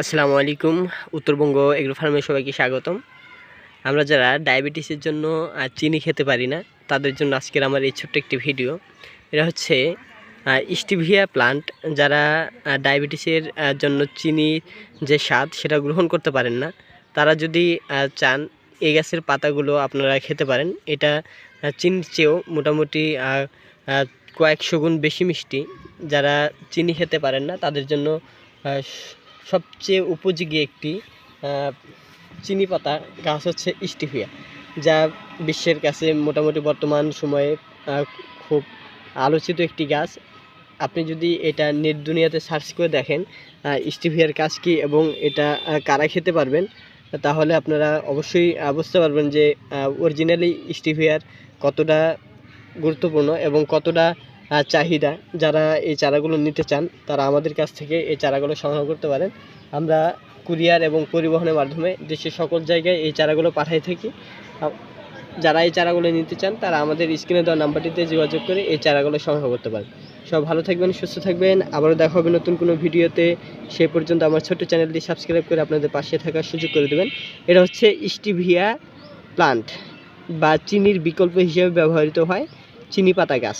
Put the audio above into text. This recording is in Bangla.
আসসালামু আলাইকুম। উত্তরবঙ্গ এগ্রো ফার্মে সবাইকে স্বাগতম। আমরা যারা ডায়াবেটিসের জন্য চিনি খেতে পারি না, তাদের জন্য আজকের আমার এই ছোট্ট একটি ভিডিও। এটা হচ্ছে স্টিভিয়া প্লান্ট। যারা ডায়াবেটিসের জন্য চিনি যে স্বাদ, সেটা গ্রহণ করতে পারেন না, তারা যদি চান, এই গাছের পাতাগুলো আপনারা খেতে পারেন। এটা চিনির চেয়েও মোটামুটি কয়েকশো গুণ বেশি মিষ্টি। যারা চিনি খেতে পারেন না, তাদের জন্য সবচেয়ে উপযোগী একটি চিনি পাতা গাছ হচ্ছে স্টিফিয়া, যা বিশ্বের কাছে মোটামুটি বর্তমান সময়ে খুব আলোচিত একটি গাছ। আপনি যদি এটা নেট দুনিয়াতে সার্চ করে দেখেন স্টিফিয়ার কাজ কী এবং এটা কারা খেতে পারবেন, তাহলে আপনারা অবশ্যই বুঝতে পারবেন যে অরিজিনালি স্টিফিয়ার কতটা গুরুত্বপূর্ণ এবং কতটা চাহিদা, যারা এই চারাগুলো নিতে চান, তারা আমাদের কাছ থেকে এই চারাগুলো সংগ্রহ করতে পারেন। আমরা কুরিয়ার এবং পরিবহনের মাধ্যমে দেশের সকল জায়গায় এই চারাগুলো পাঠাই থাকি। যারা এই চারাগুলো নিতে চান, তারা আমাদের স্ক্রিনে দেওয়া নাম্বারটিতে যোগাযোগ করে এই চারাগুলো সংগ্রহ করতে পারেন। সব ভালো থাকবেন, সুস্থ থাকবেন। আবারও দেখা হবে নতুন কোনো ভিডিওতে। সেই পর্যন্ত আমার ছোট্ট চ্যানেলটি সাবস্ক্রাইব করে আপনাদের পাশে থাকার সুযোগ করে দেবেন। এটা হচ্ছে স্টিভিয়া প্লান্ট বা চিনির বিকল্প হিসেবে ব্যবহৃত হয় চিনি পাতা গাছ।